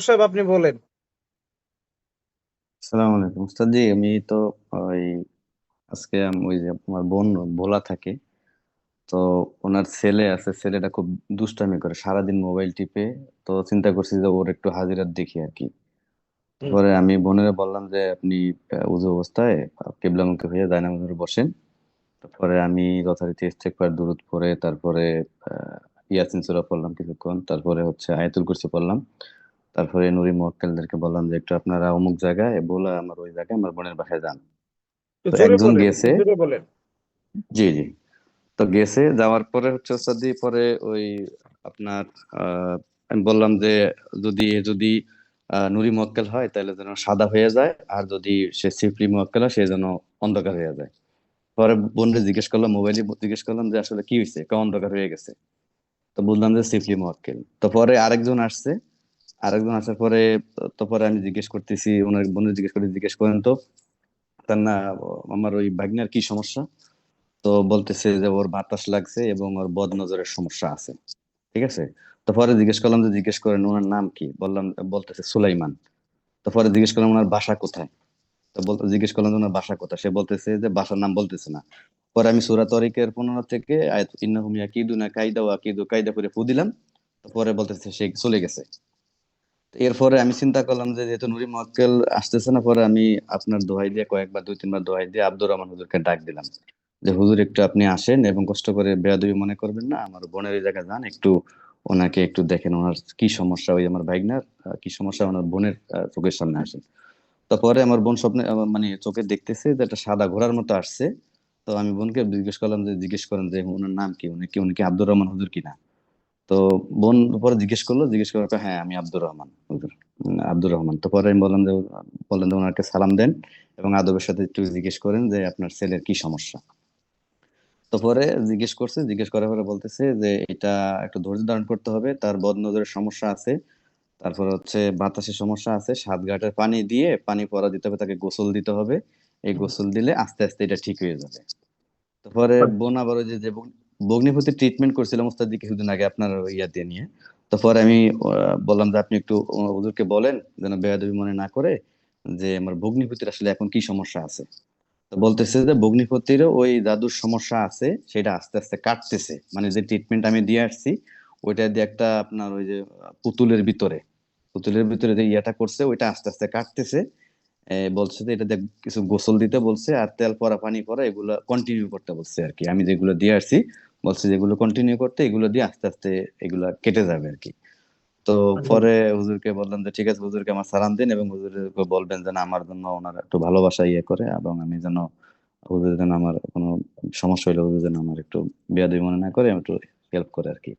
সাহেব আপনি বলেন। আলাইকুম। আমি তো ওই আজকে ওই যে আমার বোন ভোলা থাকে। তো ওনার ছেলে আছে ছেলেটা খুব দুষ্টামি করে সারাদিন মোবাইল টিপে। তো চিন্তা করছি যে ওর একটু হাজিরাত দেখি আর কি। পরে আমি বোনের বললাম যে আপনি উজু অবস্থায় কিবলামুখী হয়ে উপরে বসেন। তারপরে আমি যথারীতি ইস্তেগফার দুরূদ পড়ে তারপরে আহ, ইয়াসিন সূরা পড়লাম কিছুক্ষণ। তারপরে হচ্ছে আয়াতুল কুরসি পড়লাম। তারপরে নুরি মুয়াক্কেলদেরকে বললাম যে একটু আপনারা অমুক জায়গায় বলে আমার ওই জায়গায় আমার বোনের বাসায় যান। তো একজন গেছে। জি জি। তো গেছে যাওয়ার পরে হচ্ছে ওস্তাদি পরে ওই আপনার আমি বললাম যে যদি যদি নুরি মুয়াক্কেল হয় তাহলে যেন সাদা হয়ে যায় আর যদি সে সিফলি মুয়াক্কেল হয় সে যেন অন্ধকার হয়ে যায়। পরে বোনকে জিজ্ঞেস করলাম মোবাইলে জিজ্ঞেস করলাম যে আসলে কি হয়েছে কে অন্ধকার হয়ে গেছে? তো বললাম যে সিফলি মুয়াক্কেল। তো পরে আরেকজন আসছে আরেকজন আসার পরে তো পরে আমি জিজ্ঞেস করতেছি, ওনার বোনের জিজ্ঞেস করে, জিজ্ঞেস করেন তো, তার না, আমার ওই ভাগ্নের কি সমস্যা? তো বলতেছে যে ওর বাতাস লাগছে এবং ওর বদ নজরের সমস্যা আছে। ঠিক আছে? তো পরে জিজ্ঞেস করলাম যে, জিজ্ঞেস করেন, ওনার নাম কি? বললাম, বলতেছে সুলাইমান। তো পরে জিজ্ঞেস করলাম, ওনার বাসা কোথায়? তো বলতে জিজ্ঞেস করলাম যে, ওনার বাসা কোথায়? সে বলতেছে যে, বাসার নাম বলতেছে না। পরে আমি সুরা তরিকের পনেরো থেকে আয়াত, ইন্নাহুম ইয়াকিদুনা কাইদা ওয়া আকিদু, কাইদা করে ফু দিলাম। পরে বলতেছে সে চলে গেছে। এরপরে আমি চিন্তা করলাম যে যেহেতু নুরি মক্কেল আসতেছে না, পরে আমি আপনার দোহাই দিয়ে কয়েকবার, দুই, তিনবার দোহাই দিয়ে আব্দুর রহমান হুজুরকে ডাক দিলাম। যে, হুজুর, একটু আপনি আসেন এবং কষ্ট করে বেয়াদবি মনে করবেন না, আমার বোনের জায়গায় যান, একটু ওনাকে একটু দেখেন ওনার কি সমস্যা, ওই আমার ভাইগনার কি সমস্যা, ওনার বোনের চোখের সামনে আসেন। তো পরে আমার বোন স্বপ্নে মানে চোখে দেখতেছে যে একটা সাদা ঘোড়ার মতো আসছে। তো আমি বোনকে জিজ্ঞেস করলাম যে, জিজ্ঞেস করেন যে, ওনার নাম কি? উনি কি উনি কি আব্দুর রহমান হুজুর কিনা? তো বোন পরে জিজ্ঞেস করল, জিজ্ঞেস করার পর হ্যাঁ আমি আব্দুর রহমান। আব্দুর রহমান। তো পরে আমি বললাম যে, বললেন যে ওনাকে সালাম দেন এবং আদবের সাথে একটু জিজ্ঞেস করেন যে, আপনার ছেলের কি সমস্যা? তো পরে জিজ্ঞেস করছে, জিজ্ঞেস করার পরে বলতেছে যে, এটা একটু ধৈর্য ধারণ করতে হবে, তার বদনজরের সমস্যা আছে, তারপর হচ্ছে বাতাসের সমস্যা আছে, সাত ঘাটের পানি দিয়ে পানি পরা দিতে হবে, তাকে গোসল দিতে হবে, এই গোসল দিলে আস্তে আস্তে এটা ঠিক হয়ে যাবে। তারপরে বোন আবার ওই যে ভগ্নিপতি ট্রিটমেন্ট করছিলাম ওস্তাদি কিছুদিন আগে আপনার ওই ইয়াতে নিয়ে। তো পরে আমি বললাম যে আপনি একটু হুজুরকে বলেন যেন বেয়াদবি মনে না করে যে আমার ভগ্নিপতির আসলে এখন কি সমস্যা আছে। বলতেছে যে ভগ্নিপতিরও ওই দাদুর সমস্যা আছে, সেটা আস্তে আস্তে কাটতেছে। মানে যে ট্রিটমেন্ট আমি দিয়ে আসছি, ওইটা দিয়ে একটা আপনার ওই যে পুতুলের ভিতরে পুতুলের ভিতরে যে ইয়াটা করছে, ওইটা আস্তে আস্তে কাটতেছে। বলছে যে এটা দিয়ে কিছু গোসল দিতে বলছে আর তেল পরা পানি পরা এগুলো কন্টিনিউ করতে বলছে আর কি। আমি যেগুলো দিয়ে আসছি বলছে যেগুলো কন্টিনিউ করতে এগুলো দিয়ে আস্তে আস্তে এগুলা কেটে যাবে আর কি। তো পরে হুজুরকে বললাম যে ঠিক আছে হুজুরকে আমার সালাম দিন এবং হুজুরকে বলবেন যেন আমার জন্য ওনার একটু ভালোবাসা ইয়ে করে এবং আমি যেন হুজুর যেন আমার কোনো সমস্যা হইলে হুজুর যেন আমার একটু বেয়াদবি মনে না করে একটু হেল্প করে আর কি।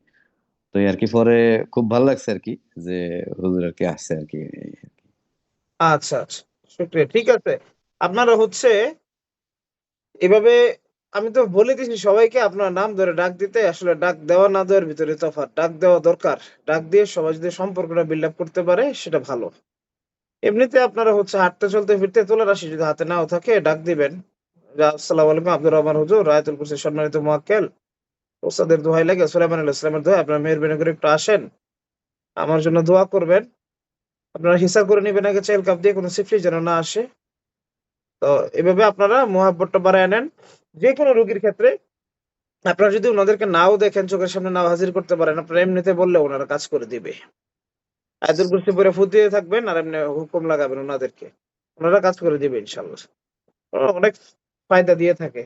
তো আর কি পরে খুব ভালো লাগছে আর কি যে হুজুর আর কি আসছে আর কি। আচ্ছা আচ্ছা। শুক্রিয়া ঠিক আছে। আপনারা হচ্ছে এভাবে আমি তো বলে দিছি সবাইকে আপনার নাম ধরে ডাক দিতে, আসলে ডাক দেওয়া না দেওয়ার ভিতরে তফাৎ। ডাক দেওয়া দরকার। ডাক দিয়ে সবাই যদি সম্পর্কটা বিল্ড করতে পারে, সেটা ভালো। এমনিতে আপনারা হচ্ছে হাঁটতে চলতে ফিরতে তোলা রাশি যদি হাতে নাও থাকে, ডাক দিবেন। আসসালামু আলাইকুম, আব্দুর রহমান হুজুর, রায়াতুল কুরসি সম্মানিত মুয়াক্কেল। ওস্তাদের দোহাই লাগে, সুলাইমান আলাইহিস সালামের দোহাই, আপনারা মেহেরবানি করে একটু আসেন। আমার জন্য দোয়া করবেন। আপনারা হিসাব করে নিবেন আগে চাইল কাপ দিয়ে কোনো সিফলি যেন না আসে। তো এভাবে আপনারা মহাব্বতটা বাড়ায় নেন। যে কোনো রোগীর ক্ষেত্রে আপনারা যদি ওনাদেরকে নাও দেখেন চোখের সামনে নাও হাজির করতে পারেন আপনারা এমনিতে বললে ওনারা কাজ করে দিবে। আয়াতুল কুরসি পরে দিয়ে থাকবেন আর এমনি হুকুম লাগাবেন ওনাদেরকে। ওনারা কাজ করে দিবে ইনশাল্লাহ অনেক ফায়দা দিয়ে থাকে।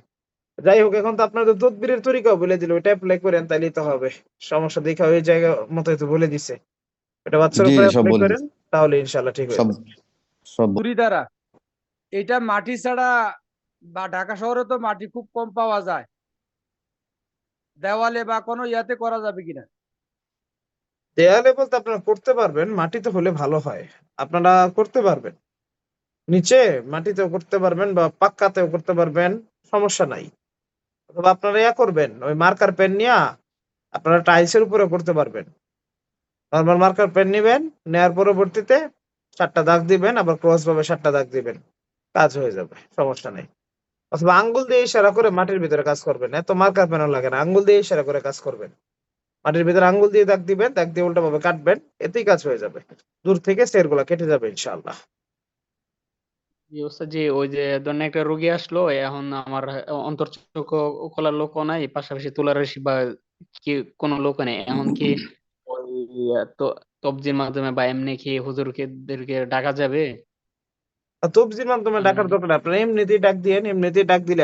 যাই হোক এখন তো আপনাদের তদবিরের তরিকাও বলে দিল। ওইটা অ্যাপ্লাই করেন তাইলেই তো হবে। সমস্যা দেখা ওই জায়গা মতো তো বলে দিছে। এটা বাচ্চার উপরে অ্যাপ্লাই করেন। তাহলে ইনশাল্লাহ ঠিক হয়ে দ্বারা এটা মাটি ছাড়া বা ঢাকা শহরে তো মাটি খুব কম পাওয়া যায়। দেওয়ালে বা কোনো ইয়াতে করা যাবে কিনা? দেয়ালে বলতে আপনারা করতে পারবেন মাটিতে হলে ভালো হয়। আপনারা করতে পারবেন। নিচে মাটিতেও করতে পারবেন বা পাক্কাতেও করতে পারবেন সমস্যা নাই। অথবা আপনারা ইয়া করবেন ওই মার্কার পেন নিয়ে আপনারা টাইলসের উপরেও করতে পারবেন। নর্মাল মার্কার পেন নিবেন, নেয়ার পরবর্তীতে সাতটা দাগ দিবেন, আবার ক্রস ভাবে সাতটা দাগ দিবেন। কাজ হয়ে যাবে, সমস্যা নেই। অথবা আঙ্গুল দিয়ে ইশারা করে মাটির ভিতরে কাজ করবেন, এত মার্কার পেনও লাগে না, আঙ্গুল দিয়ে ইশারা করে কাজ করবেন। মাটির ভিতরে আঙ্গুল দিয়ে দাগ দিবেন, দাগ দিয়ে উল্টা ভাবে কাটবেন, এতেই কাজ হয়ে যাবে। দূর থেকে সেরগুলা কেটে যাবে, ইনশাআল্লাহ। জি ওই যে ধরেন একটা রোগী আসলো, এখন আমার অন্তর্চক্ষু খোলার লোকও নাই, পাশাপাশি তুলারাশি বা কি কোনো লোক নেই। এখন কি তো তবজির মাধ্যমে বা এমনি কি হুজুরকে দেরকে ডাকা যাবে? তবজির মাধ্যমে ডাকার দরকার। আপনার এমনিতেই ডাক দিয়েন এমনিতেই ডাক দিলে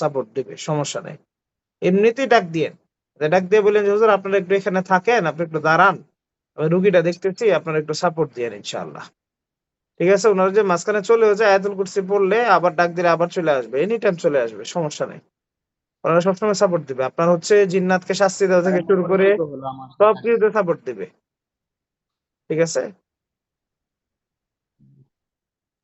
সাপোর্ট দিবে সমস্যা নেই। এমনিতেই ডাক দিয়েন। ডাক দিয়ে বললেন যে হুজুর আপনারা একটু এখানে থাকেন আপনি একটু দাঁড়ান। আমি রুগীটা দেখতেছি আপনারা একটু সাপোর্ট দিয়েন ইনশাআল্লাহ। ঠিক আছে? ওনারা যে মাঝখানে চলে যায় আয়াতুল কুরসি পড়লে আবার ডাক দিলে আবার চলে আসবে এনি টাইম চলে আসবে সমস্যা নেই। ওনারা সবসময় সাপোর্ট দিবে। আপনার হচ্ছে জিন্নাতকে শাস্তি দেওয়া থেকে শুরু করে সব কিছুতে সাপোর্ট দিবে। ঠিক আছে?